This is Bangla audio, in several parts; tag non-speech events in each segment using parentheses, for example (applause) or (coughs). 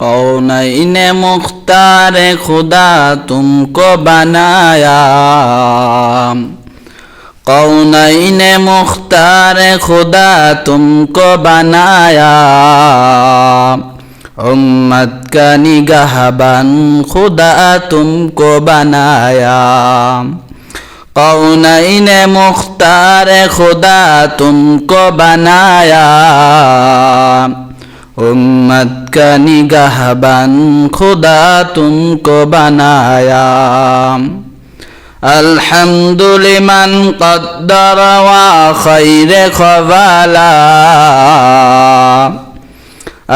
কৌনাইনে মুখতার খুদা তুমকো বানায়া। কৌনাইন মুখতার খুদা তুমকো বানায়া। উম্মত কা নিগাহবান খুদা তুমকো বানায়া। কৌনাইন মুখতার খুদা তুমকো বানায়া। उम्मत का निगहबान खुदा तुमको बनाया अल्हम्दुलिमन कद्दर व खैर खवाला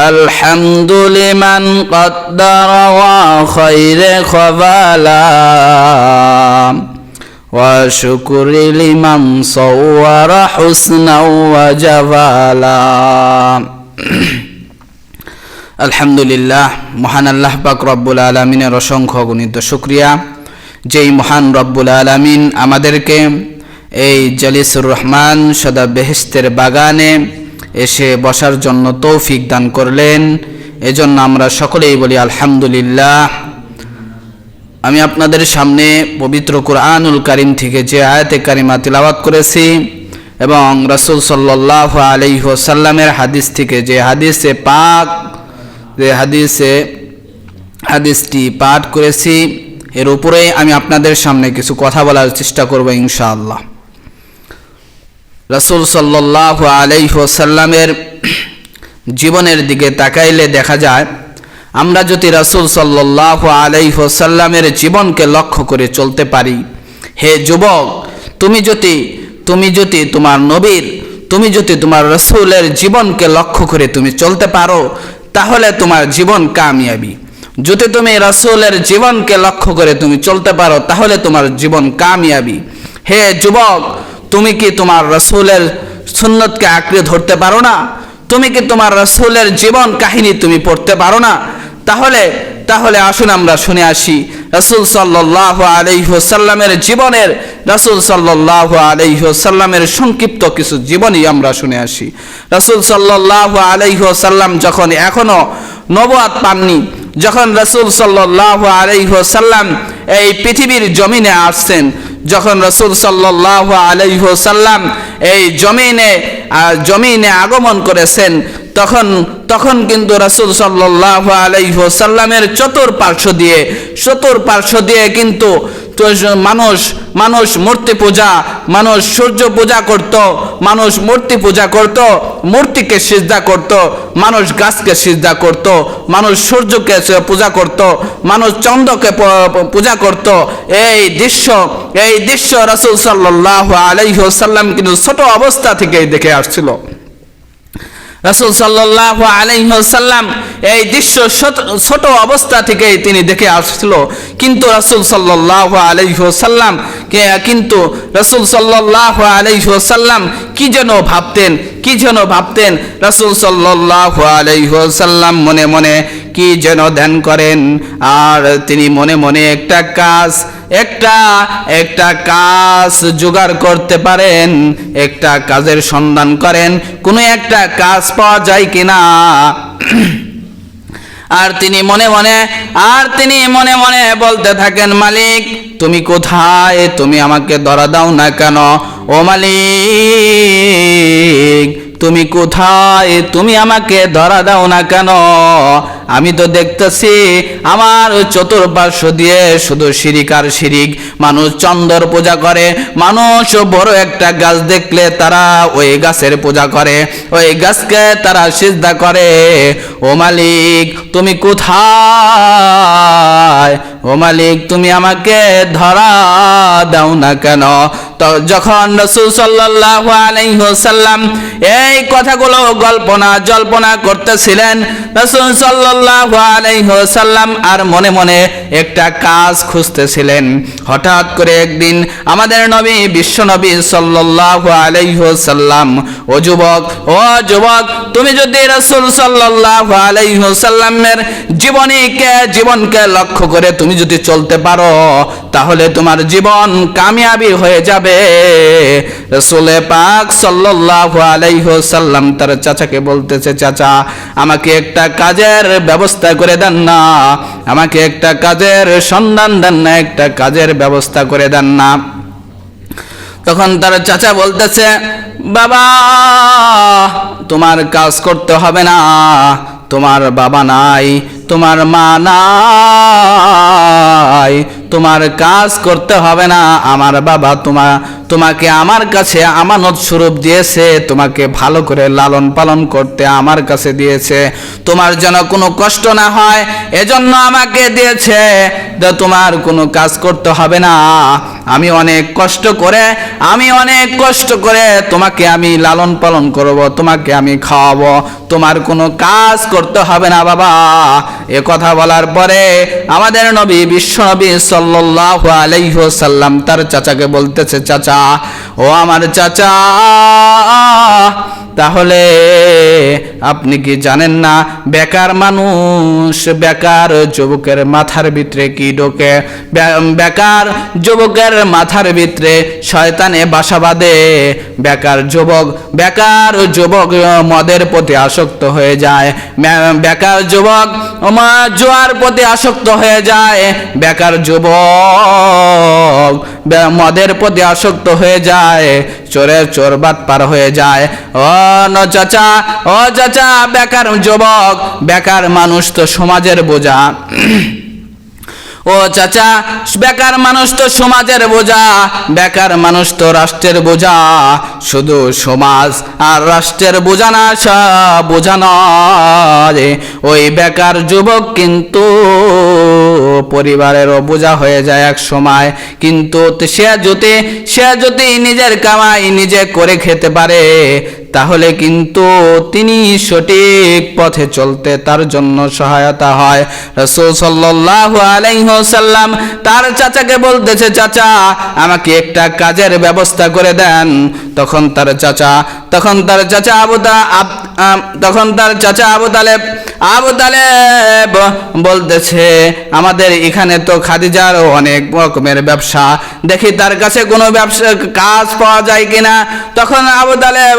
अल्हम्दुलिमन कद्दर व खैर खवाला وشكر لمن صور حسنا وجمالا আলহামদুলিল্লাহ, মহান আল্লাহ পাক রব্বুল আলমিনের অসংখ্য গণিত শুক্রিয়া। যেই মহান রব্বুল আলমিন আমাদেরকে এই জালিসুর রহমান সদা বেহেস্তের বাগানে এসে বসার জন্য তৌফিক দান করলেন। এজন্য আমরা সকলেই বলি আলহামদুলিল্লাহ। আমি আপনাদের সামনে পবিত্র কোরআনুল কারিম থেকে যে আয়াতে কারিমা তিলাওয়াত করেছি এবং রসুল সাল্লাহ আলহিহসাল্লামের হাদিস থেকে যে হাদিসে পাক যে হাদিসে, হাদিসটি পাঠ করেছি, এর উপরে আমি আপনাদের সামনে কিছু কথা বলার চেষ্টা করব ইনশাআল্লাহ। রসুল সাল্লাহ আলহিহসাল্লামের জীবনের দিকে তাকাইলে দেখা যায়, আমরা যদি রাসুল সাল্লাহ আলাইসাল্লামের জীবনকে লক্ষ্য করে চলতে পারি, হে যুবক, তুমি যদি তুমি যদি তোমার নবীর, তুমি যদি তোমার রসুলের জীবনকে লক্ষ্য করে তুমি চলতে পারো তাহলে তোমার জীবন কামিয়াবি। যদি তুমি রাসুলের জীবনকে লক্ষ্য করে তুমি চলতে পারো, তাহলে তোমার জীবন কামিয়াবি। হে যুবক, তুমি কি তোমার রসুলের সুন্নতকে আঁকড়ে ধরতে পারো না? তুমি কি তোমার রসুলের জীবন কাহিনী তুমি পড়তে পারো না? তাহলে তাহলে আসুন আমরা শুনে আসি। রসুল সাল্লাহ আলহ্লামের জীবনের, রসুল সাল্লাহ আলহ্লামের সংক্ষিপ্ত কিছু জীবনই আমরা শুনে আসি। রসুল সাল্লাহ আলহ্লাম যখন এখনও নবাদ পাননি, যখন রসুল সাল্লাহ আলহ্লাম এই পৃথিবীর জমিনে আসছেন, যখন রসুল সাল্লাহ আলহ্লাম এই জমিনে জমিনে আগমন করেছেন তখন তখন কিন্তু রাসুল সাল্লাহ আলাইসাল্লামের চতুর পার্শ্ব দিয়ে, চতুর পার্শ্ব দিয়ে কিন্তু মানুষ মানুষ মূর্তি পূজা, মানুষ সূর্য পূজা করত, মানুষ মূর্তি পূজা করত, মূর্তিকে সিজদা করত, মানুষ গাছকে সিজদা করত, মানুষ সূর্যকে পূজা করত, মানুষ চন্দ্রকে পূজা করত। এই দৃশ্য এই দৃশ্য রাসুল সাল্লাহ আলাইসাল্লাম কিন্তু ছোট অবস্থা থেকেই দেখে আসছিল। রাসুল সাল্লাহ আলাইসাল্লাম এই দৃশ্য ছোট অবস্থা থেকে তিনি দেখে আসছিল। কিন্তু রাসুল সাল্লাহ আলাইসাল্লাম কিন্তু রাসুল সাল্লাহ আলাইসাল্লাম কি যেন ভাবতেন, কি যেন ভাবতেন রাসুল সাল্লাহ আলাইসাল্লাম মনে মনে কি যেন ধ্যান করেন। আর তিনি মনে মনে একটা কাজ একটা একটা কাজ জোগাড় করতে পারেন, একটা কাজের সন্ধান করেন, কোনো একটা কাজ পাওয়া যায় কিনা? (clears throat) আর তিনি মনে মনে, আর তিনি মনে মনে বলতে থাকেন, মালিক, তুমি কোথায়? তুমি আমাকে ধরা দাও না কেন? ও মালিক, তুমি কোথায়? তুমি আমাকে ধরা দাও না কেন? আমি তো দেখতেছি আমার চতুর্পার্শ্ব দিয়ে শুধু শিরিক আর শিরিক। মানুষ চন্দর পূজা করে, মানুষ বড় একটা গাছ দেখলে তারা ওই গাছের পূজা করে, ওই গাছকে তারা সিজদা করে। ও মালিক, তুমি কোথায়? ও মালিক, তুমি আমাকে ধরা দাও না কেন? যখন রসুল সাল্লাহ আলাইসাল্লাম এই কথাগুলো গল্পনা জল্পনা করতেছিলেন, রসুল সাল্লাহ আলাইসাল্লাম আর মনে মনে একটা কাজ খুঁজতেছিলেন। হঠাৎ করে একদিন আমাদের নবী, বিশ্ব নবী সাল্লাহ আলাইসাল্লাম ও যুবক ও যুবক, তুমি যদি রসুল সাল্লাহ আলাইসাল্লামের জীবনীকে জীবনকে লক্ষ্য করে তুমি যদি চলতে পারো, তাহলে তোমার জীবন কামিয়াবি হয়ে যাবে। যাবে রসুলে পাক সাল্লাল্লাহু আলাইহি সাল্লাম তার চাচাকে বলতেছে, চাচা, আমাকে একটা কাজের ব্যবস্থা করে দেন না। আমাকে একটা কাজের সন্ধান দেন না, একটা কাজের ব্যবস্থা করে দেন না। তখন তার চাচা বলতেছে, বাবা, তোমার কাজ করতে হবে না। তোমার বাবা নাই, তোমার মা নাই তোমার কাজ করতে হবে না। আমার বাবা তোমার তোমাকে আমার কাছে আমানত স্বরূপ দিয়েছে। তোমাকে ভালো করে লালন পালন করতে আমার কাছে দিয়েছে। তোমার যেন কোনো কষ্ট না হয়, এজন্য আমাকে দিয়েছে। তোমার কোনো কাজ করতে হবে না। আমি অনেক কষ্ট করে, আমি অনেক কষ্ট করে তোমাকে আমি লালন পালন করব, তোমাকে আমি খাওয়াবো। তোমার কোনো কাজ করতে হবে না বাবা। এ কথা বলার পরে আমাদের নবী, বিশ্ব নবী সাল্লাল্লাহু আলাইহি সাল্লাম তার চাচাকে বলতেছে চাচা ও আমার চাচা তাহলে আপনি কি জানেন না, বেকার মানুষ, বেকার যুবকের মাথার ভিতরে কি ঢোকে? বেকার যুবকের মাথার ভিতরে শয়তানে বাসা বাঁধে। বেকার যুবক বেকার যুবক মদের প্রতি আসক্ত হয়ে যায়। বেকার যুবক জুয়ার প্রতি আসক্ত হয়ে যায়। বেকার যুবক মদের প্রতি আসক্ত হয়ে যায়, চোরের চোর বাদ পার হয়ে যায়। ও ন চাচা, ও চাচা, বেকার যুবক, বেকার মানুষ তো সমাজের বোঝা। ও চাচা, বেকার মানুষ তো সমাজের বোঝা, বেকার মানুষ তো রাষ্ট্রের বোঝা। শুধু সমাজ আর রাষ্ট্রের বোঝা না, সব বোঝা নয়। ওই বেকার যুবক কিন্তু পরিবারেরও বোঝা হয়ে যায় এক সময়। কিন্তু সে যদি সে যদি নিজের কামাই নিজে করে খেতে পারে। তাহলে কিন্তু তিনি সঠিক পথে চলতে তার জন্য সহায়তা হয়। রসুল সাল্লাল্লাহু আলাইহি সাল্লাম তার চাচাকে বলতেছে, চাচা, আমাকে একটা কাজের ব্যবস্থা করে দেন। তখন তার চাচা, তখন তার চাচা আবু দা, আব- তখন তার চাচা আবু তালেব আবু তালেব বলতেছে, আমাদের এখানে তো খাদিজার অনেক রকমের ব্যবসা। দেখি তার কাছে কোনো ব্যবসা, কাজ পাওয়া যায় কিনা? তখন আবু তালেব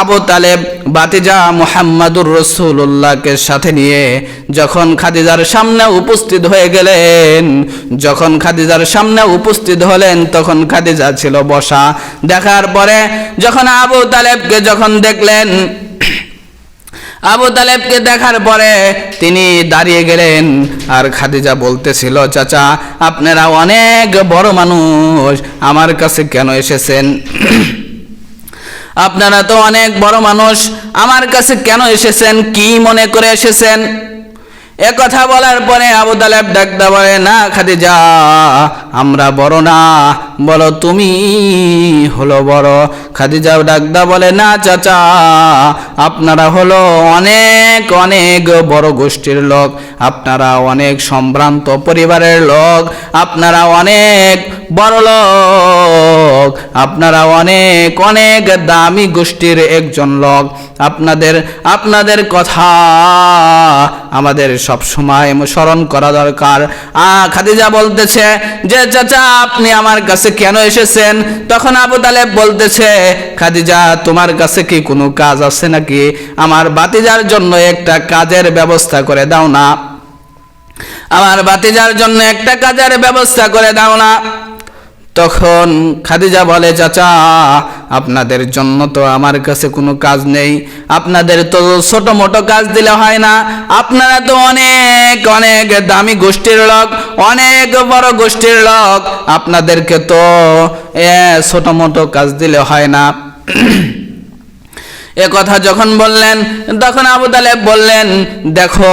আবু তালেব বাতিজা মুহাম্মাদুর রসুল্লাহকে সাথে নিয়ে যখন খাদিজার সামনে উপস্থিত হয়ে গেলেন, যখন খাদিজার সামনে উপস্থিত হলেন, তখন খাদিজা ছিল বসা। দেখার পরে যখন আবু তালেবকে যখন দেখলেন, আবু তালেবকে দেখার পরে তিনি দাঁড়িয়ে গেলেন আর খাদিজা বলতেছিল, চাচা, আপনারা অনেক বড় মানুষ, আমার কাছে কেন এসেছেন? আপনারা তো অনেক বড় মানুষ, আমার কাছে কেন এসেছেন? কি মনে করে এসেছেন? এ কথা বলার পরে আবু তালেব ডাকদা বলে, না খাদিজা, আমরা বড় না, বলো তুমি হলো বড়। খাদিজা ডাকদা বলে, না চাচা, আপনারা হলো অনেক অনেক বড় গোষ্ঠীর লোক। আপনারা অনেক সম্ভ্রান্ত পরিবারের লোক। আপনারা অনেক বড় লোক। আপনারা অনেক অনেক দামি গোষ্ঠীর একজন লোক। আপনাদের আপনাদের কথা আমাদের সব সময় স্মরণ করা দরকার। আ, খাদিজা বলতেছে যে, চাচা, আপনি আমার কাছে কেন এসেছেন? তখন আবু তালেব বলতেছে, খাদিজা, তোমার কাছে কি কোনো কাজ আছে নাকি? আমার বাতিজার জন্য একটা কাজের ব্যবস্থা করে দাও না। আমার বাতিজার জন্য একটা কাজের ব্যবস্থা করে দাও না। তখন খাদিজা বলে, চাচা, আপনাদের জন্য তো আমার কাছে কোনো কাজ নেই। আপনাদের তো ছোট মোটো কাজ দিলে হয় না। আপনারা তো অনেক অনেক দামি গোষ্ঠীর লোক, অনেক বড় গোষ্ঠীর লোক। আপনাদেরকে তো, এ ছোট মোটো কাজ দিলে হয় না। এ কথা যখন বললেন, তখন আবু তালেব বললেন, দেখো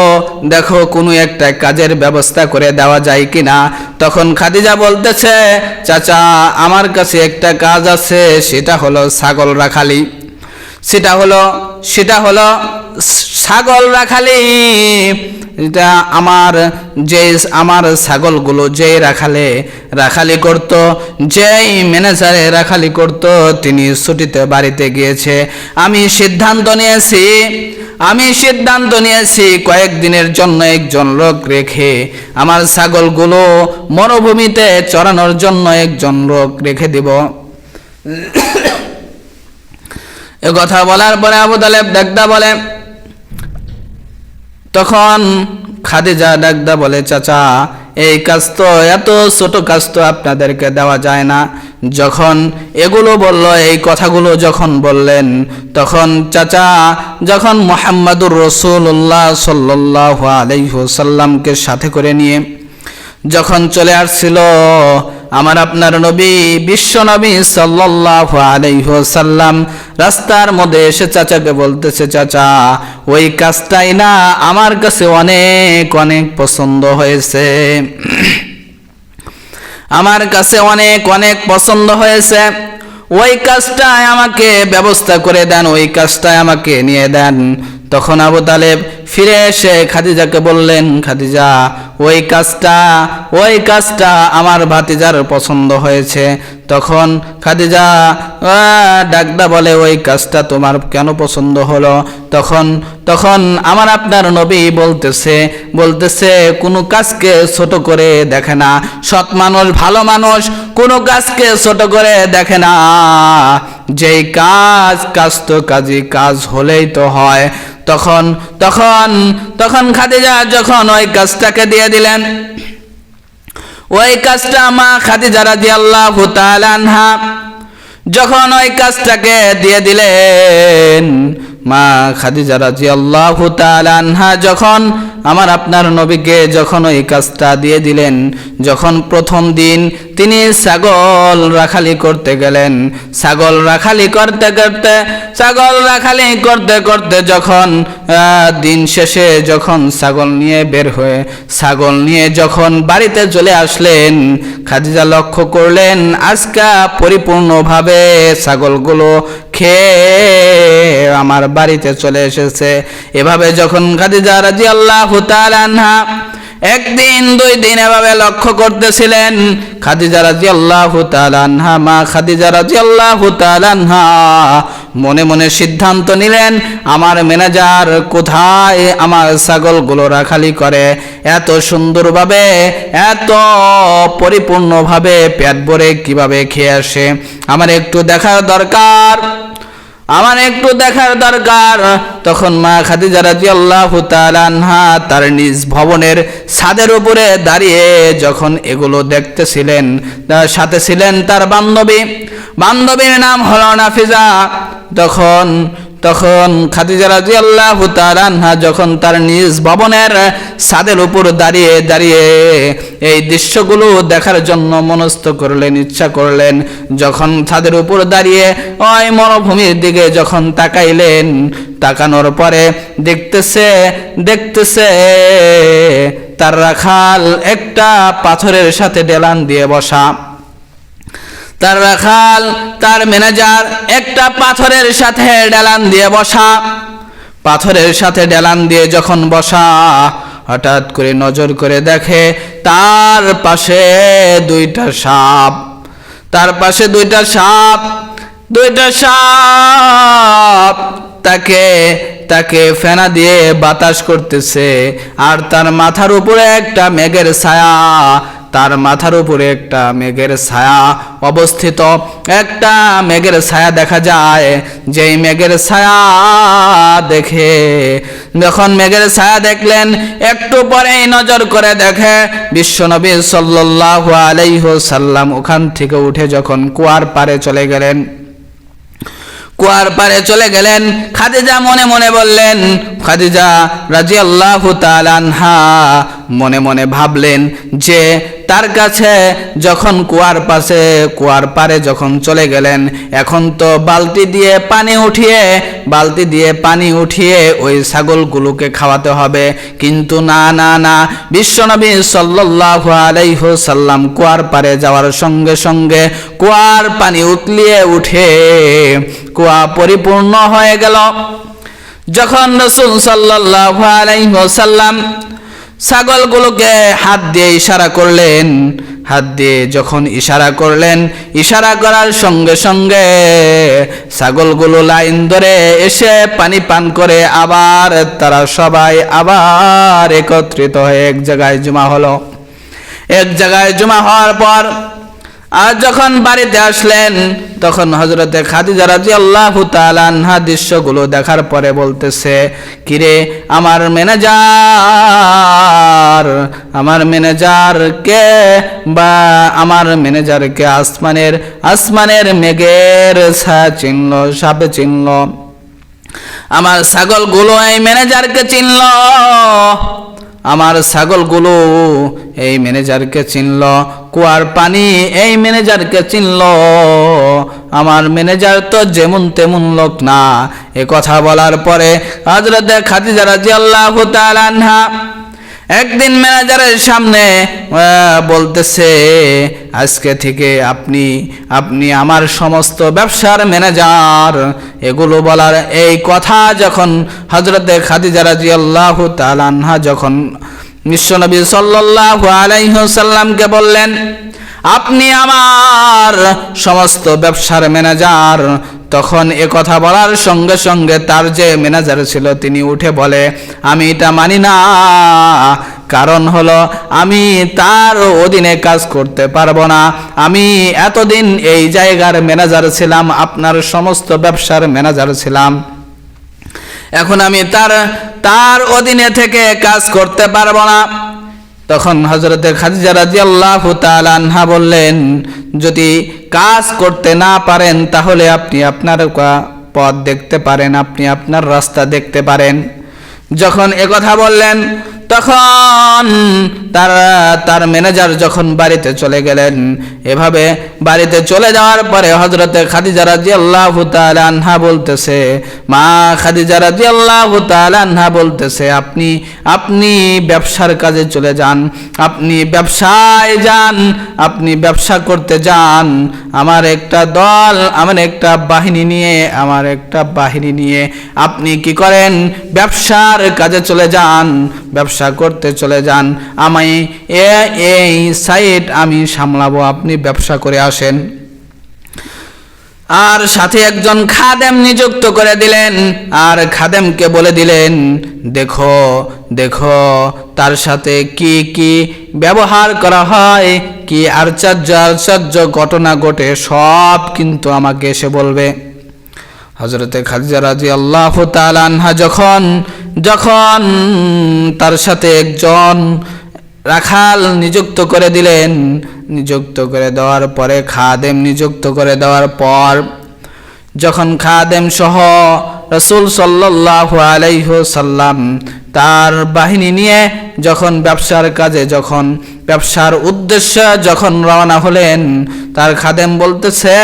দেখো কোনো একটা কাজের ব্যবস্থা করে দেওয়া যায় কি না তখন খাদিজা বলতেছে, চাচা, আমার কাছে একটা কাজ আছে, সেটা হলো ছাগল রাখালি। সেটা হলো সেটা হলো ছাগল রাখালি। এটা আমার যে আমার ছাগলগুলো যেই রাখালে, রাখালি করত, যেই ম্যানেজারে রাখালি করত, তিনি ছুটিতে বাড়িতে গিয়েছে। আমি সিদ্ধান্ত নিয়েছি, আমি সিদ্ধান্ত নিয়েছি কয়েকদিনের জন্য একজন লোক রেখে আমার ছাগলগুলো মরুভূমিতে চড়ানোর জন্য একজন লোক রেখে দিব। (coughs) এ কথা বলার পরে আবু তালেব দেখদা বলে তখন খাদিজা ডাকদা বলে, চাচা, এই কাজ তো, এত ছোট কাজ তো আপনাদেরকে দেওয়া যায় না। যখন এগুলো বলল, এই কথাগুলো যখন বললেন, তখন চাচা, যখন মোহাম্মদুর রসুল্লাহ সাল্লাহ আলহ্লামকে সাথে করে নিয়ে যখন চলে আসছিল আমার আপনার নবী, বিশ্ব নবী সাল্লাল্লাহু আলাইহি রাস্তার মধ্যে এসে চাচাকে বলতেছে, চাচা, ওই কাজটাই না আমার কাছে অনেক অনেক পছন্দ হয়েছে। আমার কাছে অনেক অনেক পছন্দ হয়েছে। ওই কাজটায় আমাকে ব্যবস্থা করে দেন, ওই কাজটায় আমাকে নিয়ে দেন। তখন আবু তালেব ফিরে এসে খাদিজাকে বললেন, খাদিজা, ওই কাজটা ওই কাজটা আমার ভাতিজার পছন্দ হয়েছে। তখন খাদিজা ডাকদা বলে, ওই কাজটা তোমার কেন পছন্দ হলো? তখন তখন আমার আপনার নবী বলতেছে বলতেছে, কোনো কাজকে ছোট করে দেখে না। সৎ মানুষ, ভালো মানুষ কোনো কাজকে ছোট করে দেখে না। যেই কাজ কাজ তো কাজই কাজ হলেই তো হয়। তখন তখন তখন খাদিজা যখন ওই কাজটাকে দিয়ে দিলেন, ওই কাজটা মা খাদিজা রাদিয়াল্লাহু তাআলা আনহা যখন ওই কাজটাকে দিয়ে দিলেন, মা খাদিজা রাদিয়াল্লাহু তাআলা আনহা যখন আমার আপনার নবীকে যখন ওই কাজটা দিয়ে দিলেন, যখন প্রথম দিন তিনি ছাগল রাখালি করতে গেলেন, ছাগল রাখালি করতে করতে, ছাগল রাখালি করতে করতে যখন দিন শেষে যখন ছাগল নিয়ে বের হয়ে, ছাগল নিয়ে যখন বাড়িতে চলে আসলেন, খাদিজা লক্ষ্য করলেন আজকা পরিপূর্ণভাবে ছাগলগুলো খেয়ে আমার বাড়িতে চলে এসেছে। এভাবে যখন খাদিজা রাজি আল্লাহ আনহা একদিন, দুই দিন এভাবে লক্ষ্য করতেছিলেন, খাদিজা রাজি আল্লাহ আনহা, মা খাদিজা রাজি আল্লাহ আনহা মনে মনে সিদ্ধান্ত নিলেন, আমার ম্যানেজার কোথায়? আমার ছাগলগুলো রাখালি করে। এত সুন্দরভাবে, এত পরিপূর্ণভাবে পেট ভরে কীভাবে খেয়ে আসে? আমার একটু দেখার দরকার। আমার একটু দেখার দরকার। তখন মা খাদিজা রাজি আল্লাহ আনহা তার নিজ ভবনের ছাদের উপরে দাঁড়িয়ে যখন এগুলো দেখতেছিলেন, তার সাথে ছিলেন তার বান্ধবী। বান্ধবীর নাম হলো নাফিজা। তখন তখন খাদিজা রাদিয়াল্লাহু তাআলা আনহা যখন তার নিজ ভবনের ছাদের উপর দাঁড়িয়ে দাঁড়িয়ে এই দৃশ্যগুলো দেখার জন্য মনস্থ করলেন, ইচ্ছা করলেন, যখন ছাদের উপর দাঁড়িয়ে ওই মরুভূমির দিকে যখন তাকাইলেন, তাকানোর পরে দেখতেছে দেখতেছে তার রাখাল একটা পাথরের সাথে ডেলান দিয়ে বসা। তার রাখাল, তার ম্যানেজার একটা পাথরের সাথে ডেলান দিয়ে বসা। পাথরের সাথে ডেলান দিয়ে যখন বসা, হঠাৎ করে নজর করে দেখে তার পাশে দুইটা সাপ। তার পাশে দুইটা সাপ দুইটা সাপ। তাকে তাকে ফেনা দিয়ে বাতাস করতেছে, আর তার মাথার উপরে একটা মেঘের ছায়া, তার মাথার উপরে একটা মেঘের ছায়া। অবস্থিত। একটা মেঘের ছায়া দেখা যায়। যেই মেঘের ছায়া দেখে, যখন মেঘের ছায়া দেখলেন, একটু পরেই নজর করে দেখে বিশ্বনবী সাল্লাল্লাহু আলাইহি সাল্লাম ওখান থেকে উঠে যখন কুয়ার পারে চলে গেলেন, কুয়ার পারে চলে গেলেন, খাদিজা মনে মনে বললেন, খাদিজা রাজি আল্লাহ আনহা মনে মনে ভাবলেন যে তার কাছে যখন কুয়ার পাশে, কুয়ার পারে যখন চলে গেলেন, এখন তো বালতি দিয়ে পানি উঠিয়ে, বালতি দিয়ে পানি উঠিয়ে ওই ছাগলগুলোকে খাওয়াতে হবে। কিন্তু না না না বিশ্বনবী সাল্লাল্লাহু আলাইহি সাল্লাম কুয়ার পারে যাওয়ার সঙ্গে সঙ্গে কুয়ার পানি উতলিয়ে উঠে, কুয়া পরিপূর্ণ হয়ে গেল। যখন রসুল সাল্লাল্লাহু আলাইহি সাল্লাম ছাগলগুলোকে হাত দিয়ে ইশারা করলেন, হাত দিয়ে যখন ইশারা করলেন, ইশারা করার সঙ্গে সঙ্গে ছাগলগুলো লাইন ধরে এসে পানি পান করে আবার তারা সবাই আবার একত্রিত হয়ে এক জায়গায় জমা হলো। এক জায়গায় জমা হওয়ার পর আর যখন বাড়িতে আসলেন, তখন হজরতে খাদিজা রাজি আল্লাহ তালানহা দৃশ্যগুলো দেখার পরে বলতেছে, কিরে, আমার ম্যানেজার, আমার ম্যানেজারকে বা আমার ম্যানেজারকে আসমানের আসমানের মেঘের ছায়া চিনল সাপে চিনল আমার ছাগলগুলো এই ম্যানেজারকে চিনল। আমার ছাগলগুলো এই ম্যানেজারকে চিনল, কুয়ার পানি এই ম্যানেজারকে চিনল। আমার ম্যানেজার তো যেমন তেমন লোক না। এ কথা বলার পরে হাজরতে খাদিজা রাজি আল্লাহ আনহা একদিন ম্যানেজারের সামনে বলতেছে, আজকে থেকে আপনি আপনি আমার সমস্ত ব্যবসার ম্যানেজার। এগুলো বলার এই কথা যখন হজরতে খাদিজা রাজি আল্লাহ আনহা যখন বিশ্বনবী সাল্লাল্লাহু আলাইহি সাল্লামকে বললেন, আপনি আমার সমস্ত ব্যবসার ম্যানেজার। তখন এ কথা বলার সঙ্গে সঙ্গে তার যে ম্যানেজার ছিল তিনি উঠে বলে, আমি এটা মানি না। কারণ হলো, আমি তার অধীনে কাজ করতে পারব না। আমি এতদিন এই জায়গার ম্যানেজার ছিলাম, আপনার সমস্ত ব্যবসার ম্যানেজার ছিলাম। এখন আমি তার তার অধীনে থেকে কাজ করতে পারব না। তখন হজরতে খাদিজা রাজি আল্লাহ আনহা বললেন, যদি কাজ করতে না পারেন, তাহলে আপনি আপনার পথ দেখতে পারেন, আপনি আপনার রাস্তা দেখতে পারেন। যখন একথা বললেন তখন তার তার ম্যানেজার যখন বাড়িতে চলে গেলেন, এভাবে বাড়িতে চলে যাওয়ার পরে হজরতে খাদিজা রাদিয়াল্লাহু তাআলা আনহা বলতেছে, মা খাদিজা রাদিয়াল্লাহু তাআলা আনহা বলতেছে, আপনি আপনি ব্যবসার কাজে চলে যান, আপনি ব্যবসায় যান, আপনি ব্যবসা করতে যান, আমার একটা দল, আমার একটা বাহিনী নিয়ে, আমার একটা বাহিনী নিয়ে আপনি কি করেন? ব্যবসার কাজে চলে যান, ব্যবসা করতে চলে যান। আমি এ, এই সাইট আমি সামলাবো, আপনি ব্যবসা করে আসেন। আর সাথে একজন খাদেম নিযুক্ত করে দিলেন। আর খাদেমকে বলে দিলেন, দেখো দেখো, তার সাথে কি কি ব্যবহার করা হয়, কি আশ্চর্য আশ্চর্য ঘটনা ঘটে, সব কিন্তু আমাকে এসে বলবে। হজরতে খাদিজা রাজি আল্লাহ আনহা যখন যখন তার সাথে একজন রাখাল নিযুক্ত করে দিলেন, নিযুক্ত করে দেওয়ার পরে খাদেম নিযুক্ত করে দেওয়ার পর যখন খাদেম সহ রসুল সাল্লাহ আলাইহ সাল্লাম তার বাহিনী নিয়ে যখন ব্যবসার কাজে, যখন ব্যবসার উদ্দেশ্যে যখন রওনা হলেন, তার খাদেম বলতেছে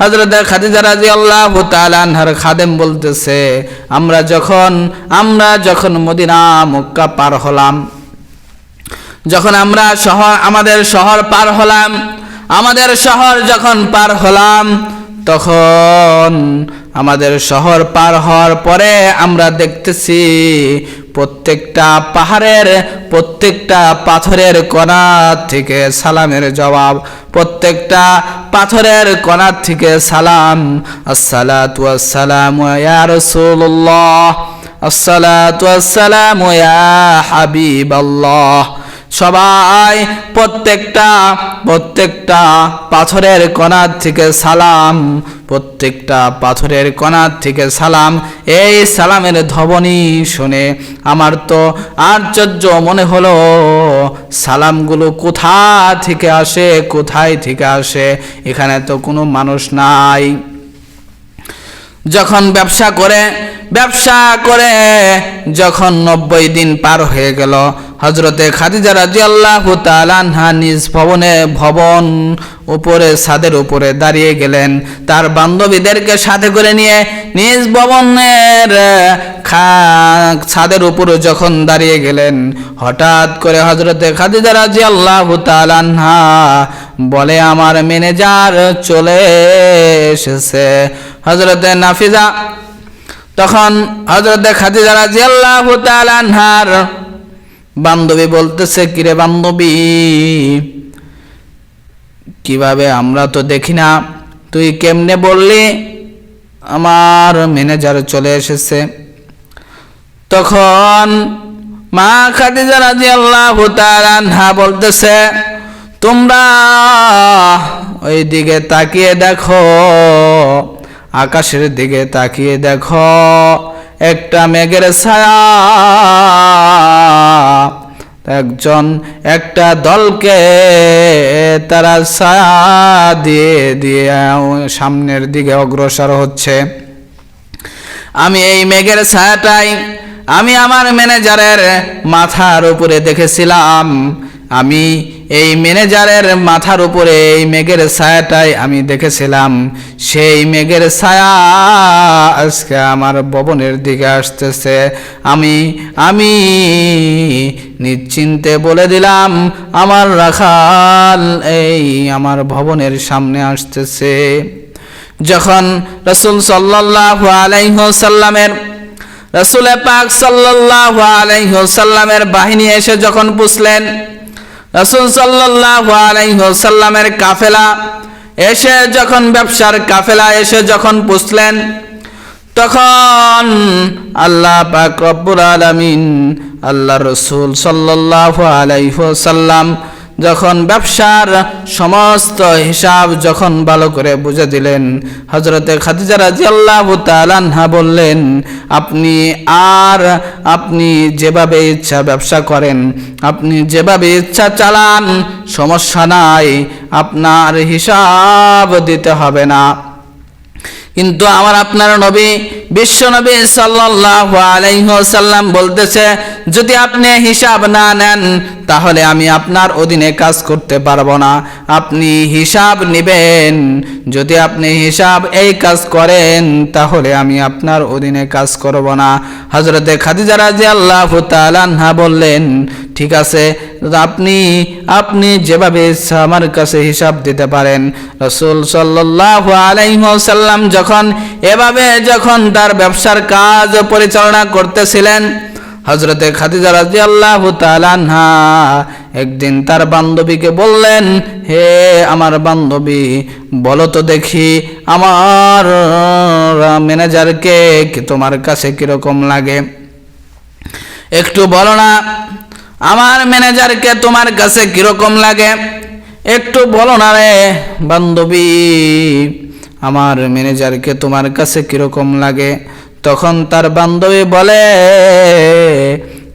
হজরত খাদিজা রাদিয়াল্লাহু তাআলা আনহার খাদেম বলতেছে, আমরা যখন আমরা যখন মদিনা, মক্কা পার হলাম, যখন আমরা শহর, আমাদের শহর পার হলাম, আমাদের শহর যখন পার হলাম, তখন আমাদের শহর পার হওয়ার পরে আমরা দেখতেছি প্রত্যেকটা পাহাড়ের, প্রত্যেকটা পাথরের কণা থেকে সালামের জবাব। প্রত্যেকটা পাথরের কণা থেকে সালাম। আসসালাতু আসসালামু ইয়া রাসূলুল্লাহ। আসসালাতু আসসালামু ইয়া হাবিবাল্লাহ। সবাই প্রত্যেকটা প্রত্যেকটা পাথরের কণার থেকে সালাম, প্রত্যেকটা পাথরের কণার থেকে সালাম। এই সালামের ধ্বনি শুনে আমার তো আশ্চর্য মনে হলো, সালামগুলো কোথা থেকে আসে, কোথায় থেকে আসে? এখানে তো কোনো মানুষ নাই। যখন ব্যবসা করে ব্যবসা করে যখন নব্বই দিন পার হয়ে গেল হজরতে খাদিজা রাজি আল্লাহ তালানহা নিজ ভবনে, ভবন উপরে, ছাদের উপরে দাঁড়িয়ে গেলেন। তার বান্ধবীদেরকে সাথে করে নিয়ে নিজ ভবনের ছাদের উপরে যখন দাঁড়িয়ে গেলেন, হঠাৎ করে হজরতে খাদিজা রাজি আল্লাহ তালানহা বলে, আমার ম্যানেজার চলে এসেছে। হজরতে নাফিজা, তখন হজরতে খাদিজা রাজি আল্লাহ তালানহার বান্ধবী বলতেছে, কিরে বান্ধবী, কীভাবে আমরা তো দেখি না, তুই কেমনে বললি? আমার ম্যানেজার চলে এসেছে। তখন মা খাদিজা রাজি আল্লাহ তাআলা বলতেছে, তোমরা ওই দিকে তাকিয়ে দেখো আকাশের দিকে তাকিয়ে দেখো, একটা মেঘের ছায়া। একজন একটা দলকে তারা ছায়া দিয়ে দিয়ে সামনের দিকে অগ্রসর হচ্ছে। আমি এই মেঘের ছায়াটাই, আমি আমার ম্যানেজারের মাথার উপরে দেখেছিলাম। আমি এই ম্যানেজারের মাথার উপরে এই মেঘের ছায়াটাই আমি দেখেছিলাম। সেই মেঘের ছায়া আজকে আমার ভবনের দিকে আসতেছে। আমি আমি নিশ্চিন্তে বলে দিলাম, আমার রাখাল এই আমার ভবনের সামনে আসতেছে। যখন রসুল সাল্লাহ আলাইসাল্লামের রসুল পাক সাল্লাহ আলাইসাল্লামের বাহিনী এসে যখন পুষলেন রসুল সাল্লাসাল্লামের কাফেলা এসে যখন ব্যবসার কাফেলা এসে যখন পুষলেন, তখন আল্লাহ পাক রব্বুল আলমিন, আল্লাহ রসুল সাল্লাহ আলাইসাল্লাম যখন ব্যবসার সমস্ত হিসাব যখন ভালো করে বুঝে দিলেন হজরতে খাদিজা রাজি আল্লাহ তালানহা বললেন, আপনি আর আপনি যেভাবে ইচ্ছা ব্যবসা করেন, আপনি যেভাবে ইচ্ছা চালান, সমস্যা নাই, আপনার হিসাব দিতে হবে না। কিন্তু আমার আপনার নবী বিশ্ব নবী সাল্লাল্লাহু আলাইহি ওয়াসাল্লাম বলতেছে, যদি আপনি হিসাব না নেন, তাহলে আমি আপনার অধীনে কাজ করতে পারব না। আপনি হিসাব নেবেন। যদি আপনি হিসাব এই কাজ করেন, তাহলে আমি আপনার অধীনে কাজ করব না। হজরতে খাদিজা রাদিয়াল্লাহু তাআলা আনহা বললেন, ঠিক আছে, আপনি আপনি যেভাবে আমার কাছে হিসাব দিতে পারেন। রসুল সাল্লাহ আলাইসাল্লাম যখন, এভাবে যখন তার ব্যবসার কাজ পরিচালনা করতেছিলেন হজরতে খাদিজা রাজি আল্লাহ একদিন তার বান্ধবীকে বললেন, হে আমার বান্ধবী, বলো তো দেখি আমার ম্যানেজারকে তোমার কাছে কীরকম লাগে? একটু বলো না, আমার ম্যানেজারকে তোমার কাছে কীরকম লাগে? একটু বলো না রে বান্ধবী আমার ম্যানেজারকে তোমার কাছে কীরকম লাগে? তখন তার বান্ধবী বলে,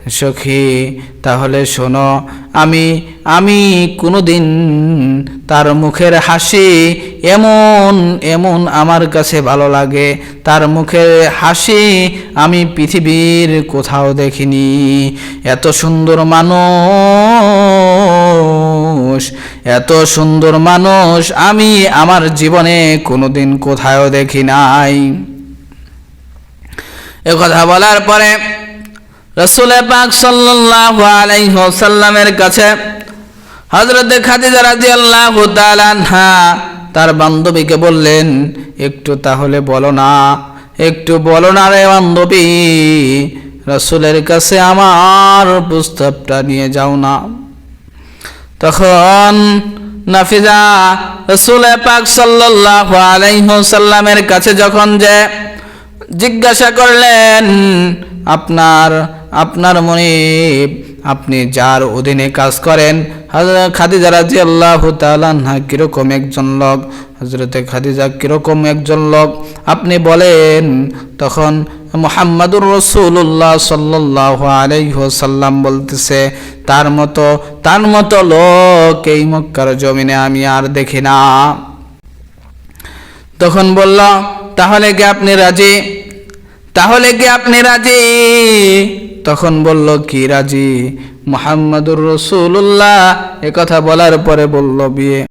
সখী, তাহলে শোনো, আমি আমি কোনোদিন তার মুখের হাসি এমন এমন আমার কাছে ভালো লাগে। তার মুখের হাসি আমি পৃথিবীর কোথাও দেখিনি। এত সুন্দর মানুষ এত সুন্দর মানুষ আমি আমার জীবনে কোনোদিন কোথাও দেখি নাই। এ কথা বলার পরে রসুল পাক সাল্লাল্লাহু আলাইহি ওয়াসাল্লামের কাছে হযরত খাদিজা রাদিয়াল্লাহু তাআলা আনহা তার বান্ধবীকে বললেন, একটু তাহলে বলো না, একটু বলো না রে বান্ধবী, রসুলের কাছে আমার প্রস্তাবটা নিয়ে যাও না। তখন নাফিজা রসুল পাক সাল্লাল্লাহু আলাইহি ওয়াসাল্লামের কাছে যখন যে জিজ্ঞাসা করলেন, আপনার আপনার মনে আপনি যার অধীনে কাজ করেন? খাদিজা রাজি আল্লাহ তালান্হা কীরকম একজন লোক? হজরতে খাদিজা, কীরকম একজন লোক? আপনি বলেন, তখন মোহাম্মদুর রসুল্লাহ সাল্লাহ আলাইসাল্লাম বলতেছে, তার মতো তার মতো লোক এই মক্কার জমিনে আমি আর দেখি না। তখন বলল, তাহলে কি আপনি রাজি? তাহলে কি আপনি রাজি? তখন বলল, কি রাজি? মোহাম্মদুর রসুল্লাহ কথা বলার পরে বলল, বিয়ে